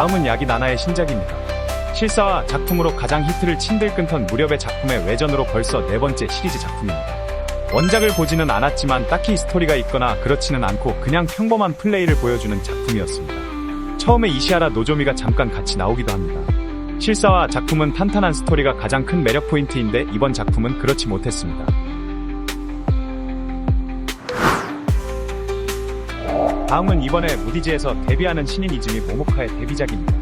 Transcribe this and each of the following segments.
작품은 야기 나나의 신작입니다. 실사와 작품으로 가장 히트를 친들 끊던 무렵의 작품의 외전으로 벌써 네 번째 시리즈 작품입니다. 원작을 보지는 않았지만 딱히 스토리가 있거나 그렇지는 않고 그냥 평범한 플레이를 보여주는 작품이었습니다. 처음에 이시아라 노조미가 잠깐 같이 나오기도 합니다. 실사와 작품은 탄탄한 스토리가 가장 큰 매력 포인트인데 이번 작품은 그렇지 못했습니다. 다음은 이번에 무디즈에서 데뷔하는 신인 이즈미 모모카의 데뷔작입니다.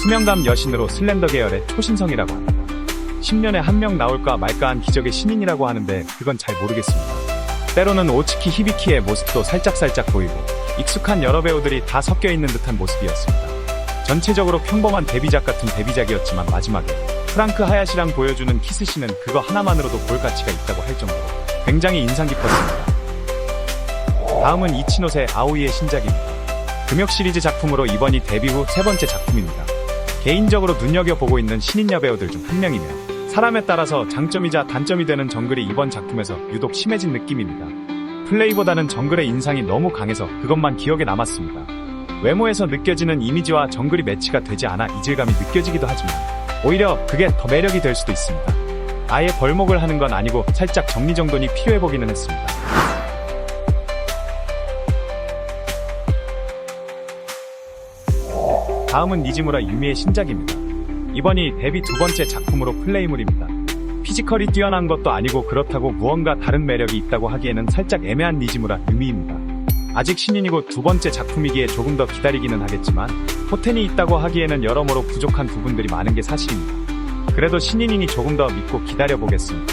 수명감 여신으로 슬렌더 계열의 초신성이라고 합니다. 10년에 한 명 나올까 말까한 기적의 신인이라고 하는데 그건 잘 모르겠습니다. 때로는 오츠키 히비키의 모습도 살짝살짝 보이고 익숙한 여러 배우들이 다 섞여 있는 듯한 모습이었습니다. 전체적으로 평범한 데뷔작 같은 데뷔작이었지만 마지막에 프랑크 하야시랑 보여주는 키스신은 그거 하나만으로도 볼 가치가 있다고 할 정도로 굉장히 인상 깊었습니다. 다음은 이치노세 아오이의 신작입니다. 금욕 시리즈 작품으로 이번이 데뷔 후 세 번째 작품입니다. 개인적으로 눈여겨보고 있는 신인 여배우들 중 한 명이며 사람에 따라서 장점이자 단점이 되는 정글이 이번 작품에서 유독 심해진 느낌입니다. 플레이보다는 정글의 인상이 너무 강해서 그것만 기억에 남았습니다. 외모에서 느껴지는 이미지와 정글이 매치가 되지 않아 이질감이 느껴지기도 하지만 오히려 그게 더 매력이 될 수도 있습니다. 아예 벌목을 하는 건 아니고 살짝 정리정돈이 필요해 보기는 했습니다. 다음은 니지무라 유미의 신작입니다. 이번이 데뷔 두 번째 작품으로 플레이물입니다. 피지컬이 뛰어난 것도 아니고 그렇다고 무언가 다른 매력이 있다고 하기에는 살짝 애매한 니지무라 유미입니다. 아직 신인이고 두 번째 작품이기에 조금 더 기다리기는 하겠지만 포텐이 있다고 하기에는 여러모로 부족한 부분들이 많은 게 사실입니다. 그래도 신인이니 조금 더 믿고 기다려보겠습니다.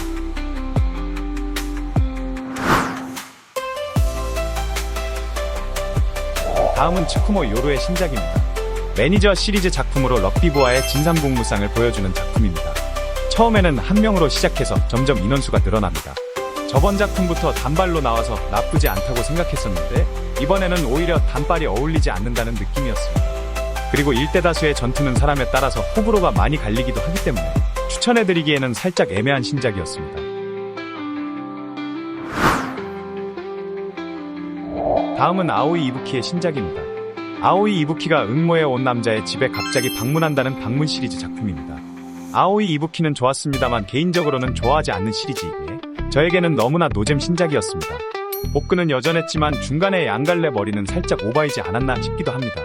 다음은 츠쿠모 요루의 신작입니다. 매니저 시리즈 작품으로 럭비부와의 진삼국무상을 보여주는 작품입니다. 처음에는 한 명으로 시작해서 점점 인원수가 늘어납니다. 저번 작품부터 단발로 나와서 나쁘지 않다고 생각했었는데 이번에는 오히려 단발이 어울리지 않는다는 느낌이었습니다. 그리고 일대다수의 전투는 사람에 따라서 호불호가 많이 갈리기도 하기 때문에 추천해드리기에는 살짝 애매한 신작이었습니다. 다음은 아오이 이부키의 신작입니다. 아오이 이부키가 응모해 온 남자의 집에 갑자기 방문한다는 방문 시리즈 작품입니다. 아오이 이부키는 좋았습니다만 개인적으로는 좋아하지 않는 시리즈이기에 저에게는 너무나 노잼 신작이었습니다. 복근은 여전했지만 중간에 양갈래 머리는 살짝 오바이지 않았나 싶기도 합니다.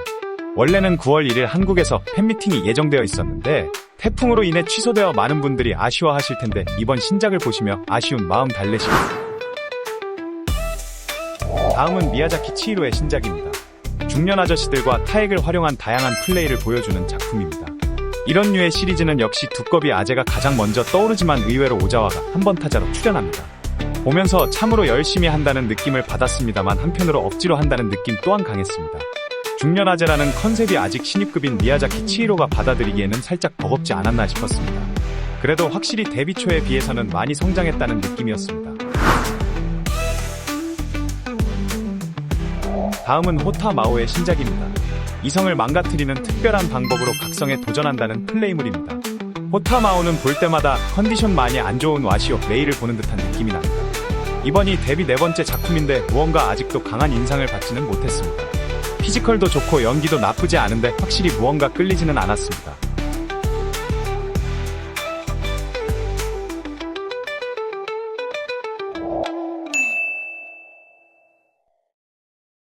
원래는 9월 1일 한국에서 팬미팅이 예정되어 있었는데 태풍으로 인해 취소되어 많은 분들이 아쉬워하실 텐데 이번 신작을 보시며 아쉬운 마음 달래시고 다음은 미야자키 치히로의 신작입니다. 중년 아저씨들과 타액을 활용한 다양한 플레이를 보여주는 작품입니다. 이런 류의 시리즈는 역시 두꺼비 아재가 가장 먼저 떠오르지만 의외로 오자와가 한 번 타자로 출연합니다. 보면서 참으로 열심히 한다는 느낌을 받았습니다만 한편으로 억지로 한다는 느낌 또한 강했습니다. 중년 아재라는 컨셉이 아직 신입급인 미야자키 치히로가 받아들이기에는 살짝 버겁지 않았나 싶었습니다. 그래도 확실히 데뷔 초에 비해서는 많이 성장했다는 느낌이었습니다. 다음은 호타마오의 신작입니다. 이성을 망가뜨리는 특별한 방법으로 각성에 도전한다는 플레이물입니다. 호타마오는 볼 때마다 컨디션 많이 안 좋은 와시오 레이를 보는 듯한 느낌이 납니다. 이번이 데뷔 네 번째 작품인데 무언가 아직도 강한 인상을 받지는 못했습니다. 피지컬도 좋고 연기도 나쁘지 않은데 확실히 무언가 끌리지는 않았습니다.